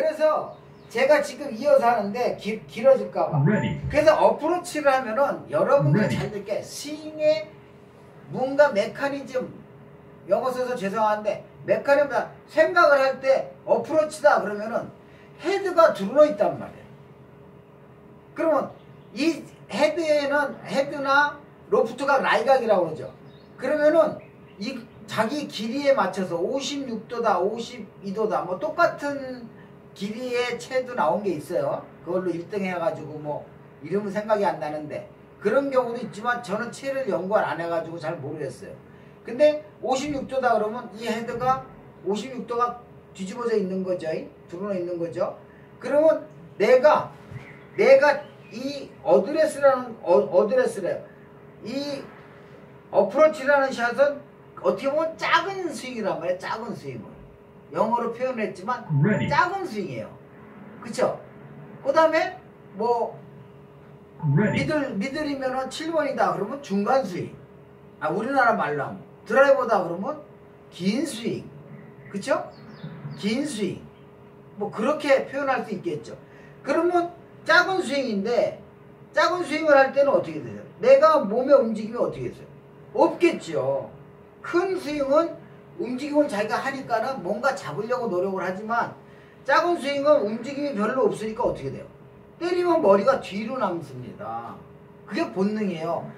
그래서 제가 지금 이어서 하는데 기, 길어질까봐. 그래서 어프로치를 하면은 여러분들. 잘 듣게 스윙의 뭔가 메커니즘 영어 써서 죄송한데 메커니즘 생각을 할 때 어프로치다 그러면은 헤드가 들어져 있단 말이에요. 그러면 이 헤드에는 헤드나 로프트가 라이각이라고 그러죠. 그러면은 이 자기 길이에 맞춰서 56도다, 52도다, 뭐 똑같은 길이의 채도 나온 게 있어요. 그걸로 1등 해가지고 뭐 이름은 생각이 안 나는데 그런 경우도 있지만 저는 채를 연구를 안 해가지고 잘 모르겠어요. 근데 56도다 그러면 이 헤드가 56도가 뒤집어져 있는 거죠. 드러나 있는 거죠. 그러면 내가 내가 이 어드레스라는 어, 어드레스래요. 이 어프로치라는 샷은 어떻게 보면 작은 스윙이란 말이에요. 작은 스윙을 영어로 표현했지만 Ready. 작은 스윙이에요. 그쵸? 그 다음에 뭐 Ready. 미들 미들이면은 7번이다 그러면 중간 스윙. 아 우리나라 말로 하면 드라이버다 그러면 긴 스윙. 그쵸? 긴 스윙. 뭐 그렇게 표현할 수 있겠죠. 그러면 작은 스윙인데 작은 스윙을 할 때는 어떻게 되죠? 내가 몸의 움직임이 어떻게 되죠? 없겠죠. 큰 스윙은 움직임을 자기가 하니까는 뭔가 잡으려고 노력을 하지만 작은 스윙은 움직임이 별로 없으니까 어떻게 돼요? 때리면 머리가 뒤로 남습니다. 그게 본능이에요.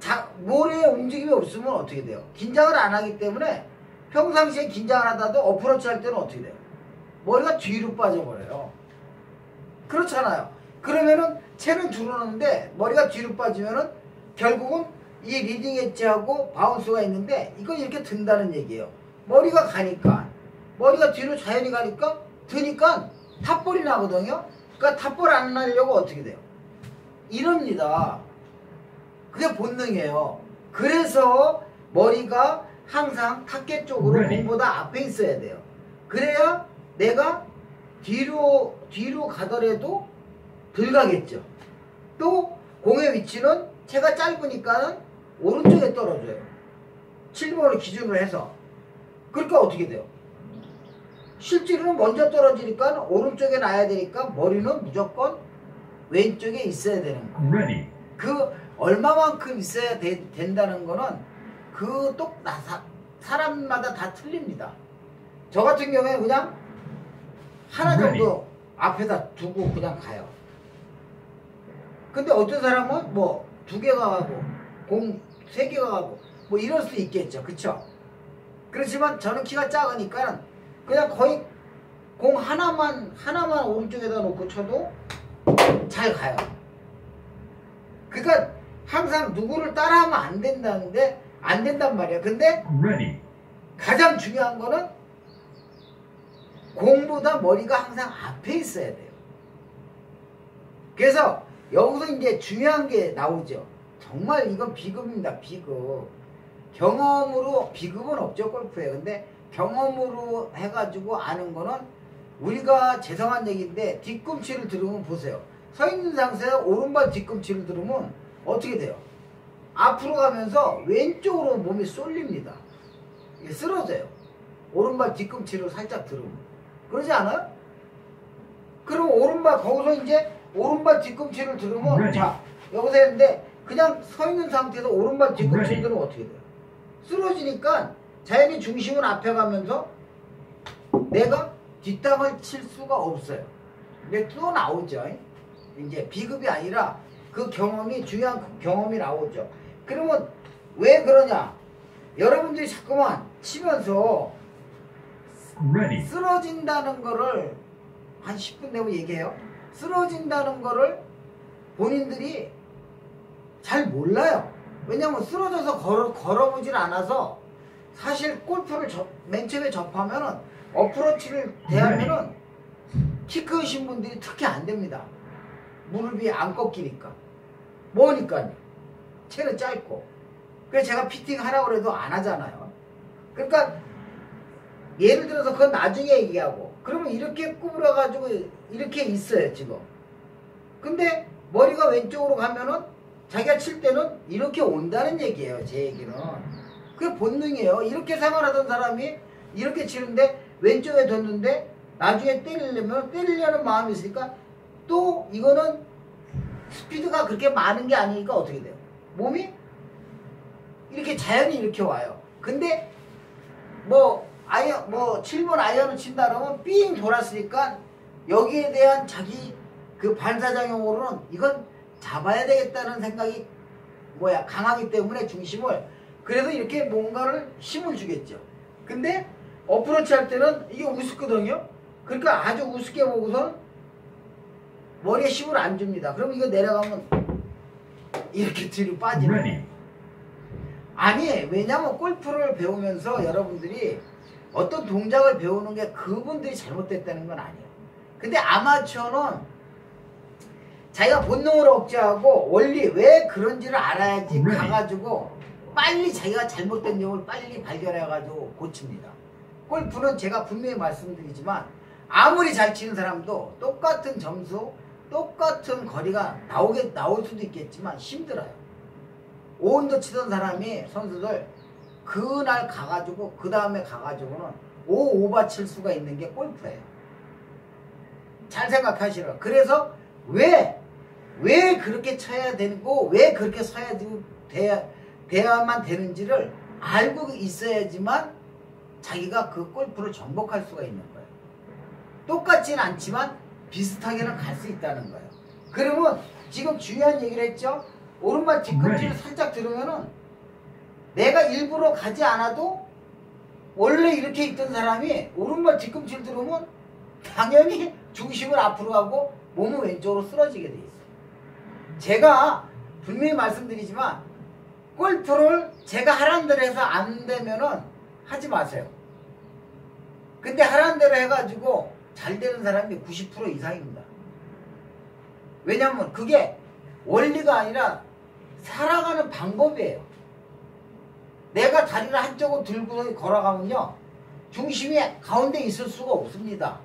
자, 모래에 움직임이 없으면 어떻게 돼요? 긴장을 안 하기 때문에 평상시에 긴장을 하다도 어프로치 할 때는 어떻게 돼요? 머리가 뒤로 빠져버려요. 그렇잖아요. 그러면은 채는 줄어놓는데 머리가 뒤로 빠지면은 결국은 이 리딩 엣지하고 바운스가 있는데 이걸 이렇게 든다는 얘기예요. 머리가 가니까 머리가 뒤로 자연히 가니까 드니까 탑볼이 나거든요. 그러니까 탑볼 안 나려고 어떻게 돼요? 이럽니다. 그게 본능이에요. 그래서 머리가 항상 타겟 쪽으로 Ready. 공보다 앞에 있어야 돼요. 그래야 내가 뒤로 뒤로 가더라도 덜 가겠죠. 또 공의 위치는 채가 짧으니까는 오른쪽에 떨어져요. 7번을 기준으로 해서. 그러니까 어떻게 돼요? 실제로는 먼저 떨어지니까 오른쪽에 놔야 되니까 머리는 무조건 왼쪽에 있어야 되는 거예요. 그 얼마만큼 있어야 되- 된다는 거는 그똑 사람마다 다 틀립니다. 저 같은 경우에는 그냥 하나 정도 앞에다 두고 그냥 가요. 근데 어떤 사람은 뭐 두 개가 가고 공 세 개가 가고 뭐 이럴 수 있겠죠. 그쵸? 그렇지만 저는 키가 작으니까 그냥 거의 공 하나만 하나만 오른쪽에다 놓고 쳐도 잘 가요. 그러니까 항상 누구를 따라하면 안 된다는데 안 된단 말이야. 근데 Ready. 가장 중요한 거는 공보다 머리가 항상 앞에 있어야 돼요. 그래서 여기서 이제 중요한 게 나오죠. 정말 이건 비급입니다. 비급. 경험으로 비급은 없죠 골프에. 근데 경험으로 해가지고 아는 거는 우리가 죄송한 얘기인데 뒤꿈치를 들으면 보세요. 서 있는 상태에서 오른발 뒤꿈치를 들으면 어떻게 돼요? 앞으로 가면서 왼쪽으로 몸이 쏠립니다. 쓰러져요. 오른발 뒤꿈치로 살짝 들으면. 그러지 않아요? 그럼 오른발, 거기서 이제 오른발 뒤꿈치를 들으면, Ready. 자, 여기서 했는데, 그냥 서 있는 상태에서 오른발 뒤꿈치를. 들으면 어떻게 돼요? 쓰러지니까 자연히 중심은 앞에 가면서 내가 뒷땅을 칠 수가 없어요. 근데 또 나오죠. 이제 비급이 아니라 그 경험이 중요한 그 경험이 나오죠. 그러면 왜 그러냐? 여러분들이 자꾸만 치면서. 쓰러진다는 거를 한 10분 내고 얘기해요. 쓰러진다는 거를 본인들이 잘 몰라요. 왜냐면 쓰러져서 걸어, 걸어보질 않아서 사실 골프를 접- 맨 처음에 접하면은 어프로치를 대하면은 키 크신 분들이 특히 안 됩니다. 무릎이 안 꺾이니까. 뭐니까요. 채는 짧고. 그래서 제가 피팅 하라고 해도 안 하잖아요. 그러니까 예를 들어서 그건 나중에 얘기하고 그러면 이렇게 구부려가지고 이렇게 있어요 지금 근데 머리가 왼쪽으로 가면은 자기가 칠 때는 이렇게 온다는 얘기예요 제 얘기는 그게 본능이에요 이렇게 생활하던 사람이 이렇게 치는데 왼쪽에 뒀는데 나중에 때리려면 때리려는 마음이 있으니까 또 이거는 스피드가 그렇게 많은 게 아니니까 어떻게 돼요? 몸이 이렇게 자연히 이렇게 와요. 근데 뭐 아이언 뭐 7번 아이언을 친다 그러면 삥 돌았으니까 여기에 대한 자기 그 반사작용으로는 이건 잡아야 되겠다는 생각이 뭐야 강하기 때문에 중심을 그래서 이렇게 뭔가를 힘을 주겠죠. 근데 어프로치 할 때는 이게 우습거든요. 그러니까 아주 우습게 보고선 머리에 힘을 안 줍니다. 그럼 이거 내려가면 이렇게 뒤로 빠지는. 아니 왜냐면 골프를 배우면서 여러분들이 어떤 동작을 배우는 게 그분들이 잘못됐다는 건 아니에요. 근데 아마추어는 자기가 본능을 억제하고 원리 왜 그런지를 알아야지 네. 가가지고 빨리 자기가 잘못된 점을 빨리 발견해가지고 고칩니다. 골프는 제가 분명히 말씀드리지만 아무리 잘 치는 사람도 똑같은 점수, 똑같은 거리가 나오게 나올 수도 있겠지만 힘들어요. 오운도 치던 사람이 선수들 그날 가가지고 그 다음에 가가지고는 오 오바 칠 수가 있는 게 골프예요. 잘 생각하시라. 그래서 왜 왜 그렇게 쳐야 되고 왜 그렇게 서야 되고 돼야, 돼야만 되는지를 알고 있어야지만 자기가 그 골프를 정복할 수가 있는 거예요. 똑같지는 않지만 비슷하게는 갈 수 있다는 거예요. 그러면 지금 중요한 얘기를 했죠. 오른발 뒤꿈치를 네. 살짝 들으면은 내가 일부러 가지 않아도 원래 이렇게 있던 사람이 오른발 뒤꿈치를 들으면 당연히 중심을 앞으로 하고 몸은 왼쪽으로 쓰러지게 돼 있어요. 제가 분명히 말씀드리지만 골프를 제가 하란 대로 해서 안 되면은 하지 마세요. 근데 하란 대로 해가지고 잘 되는 사람이 90% 이상입니다. 왜냐면 그게 원리가 아니라 살아가는 방법이에요. 내가 다리를 한쪽으로 들고 걸어가면요. 중심이 가운데 있을 수가 없습니다.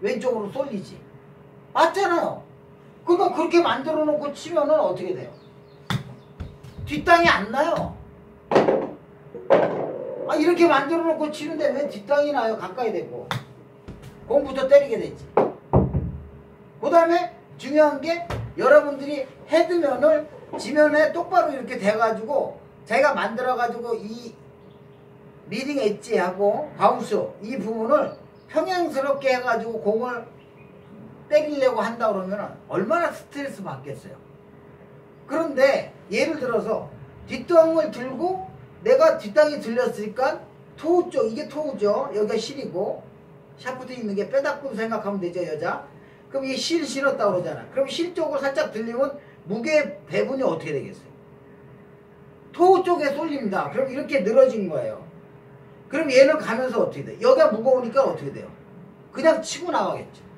왼쪽으로 쏠리지. 맞잖아요. 그러니까 그렇게 만들어 놓고 치면은 어떻게 돼요? 뒷땅이 안 나요. 아, 이렇게 만들어 놓고 치는데 왜 뒷땅이 나요? 가까이 대고. 공부터 때리게 되지. 그 다음에 중요한 게 여러분들이 헤드면을 지면에 똑바로 이렇게 대가지고 자기가 만들어가지고 이 리딩 엣지하고 바운스 이 부분을 평행스럽게 해가지고 공을 때리려고 한다 그러면 얼마나 스트레스 받겠어요. 그런데 예를 들어서 뒷땅을 들고 내가 뒷땅이 들렸으니까 토우 쪽 이게 토우죠. 여기가 실이고 샤프트 있는 게 빼닫고 생각하면 되죠 여자. 그럼 이게 실 실었다 그러잖아. 그럼 실 쪽으로 살짝 들리면 무게 배분이 어떻게 되겠어요? 토우 쪽에 쏠립니다. 그럼 이렇게 늘어진 거예요. 그럼 얘는 가면서 어떻게 돼? 여기가 무거우니까 어떻게 돼요? 그냥 치고 나가겠죠.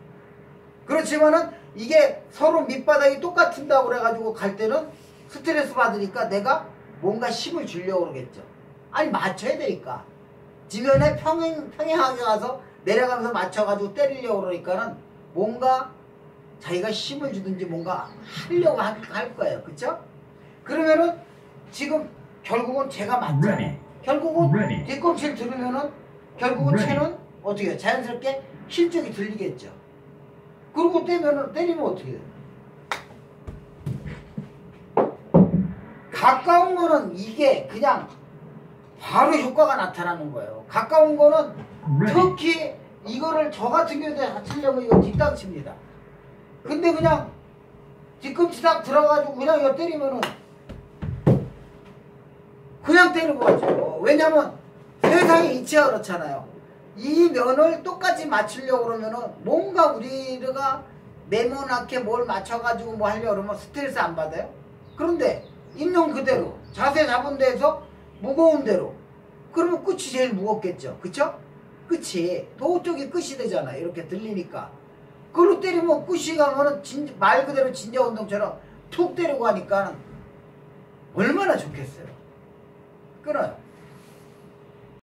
그렇지만은 이게 서로 밑바닥이 똑같은다고 그래가지고 갈 때는 스트레스 받으니까 내가 뭔가 힘을 주려고 그러겠죠. 아니 맞춰야 되니까. 지면에 평행, 평행하게 가서 내려가면서 맞춰가지고 때리려고 그러니까는 뭔가 자기가 힘을 주든지 뭔가 하려고 할, 할 거예요. 그쵸? 그러면은 지금 결국은 제가 맞잖아요. Ready. 결국은 Ready. 뒤꿈치를 들으면은 결국은 Ready. 채는 어떻게 해요? 자연스럽게 실적이 들리겠죠. 그리고 때면은 때리면 어떻게 돼요? 가까운 거는 이게 그냥 바로 효과가 나타나는 거예요. 가까운 거는 Ready. 특히 이거를 저 같은 경우에 치려면 이거 뒷땅 칩니다. 근데 그냥 뒤꿈치 딱 들어가지고 그냥 이거 때리면은 그냥 때리고 가죠. 왜냐면 세상의 이치가 그렇잖아요. 이 면을 똑같이 맞추려고 그러면은 뭔가 우리가 네모나게 뭘 맞춰가지고 뭐 하려고 그러면 스트레스 안 받아요? 그런데 있는 그대로 자세 잡은 데에서 무거운 대로 그러면 끝이 제일 무겁겠죠. 그쵸? 끝이 도우 쪽이 끝이 되잖아요. 이렇게 들리니까. 그걸로 때리면 끝이 가면은 진- 말 그대로 진자 운동처럼 툭 때리고 하니까 얼마나 좋겠어요. 끊어요.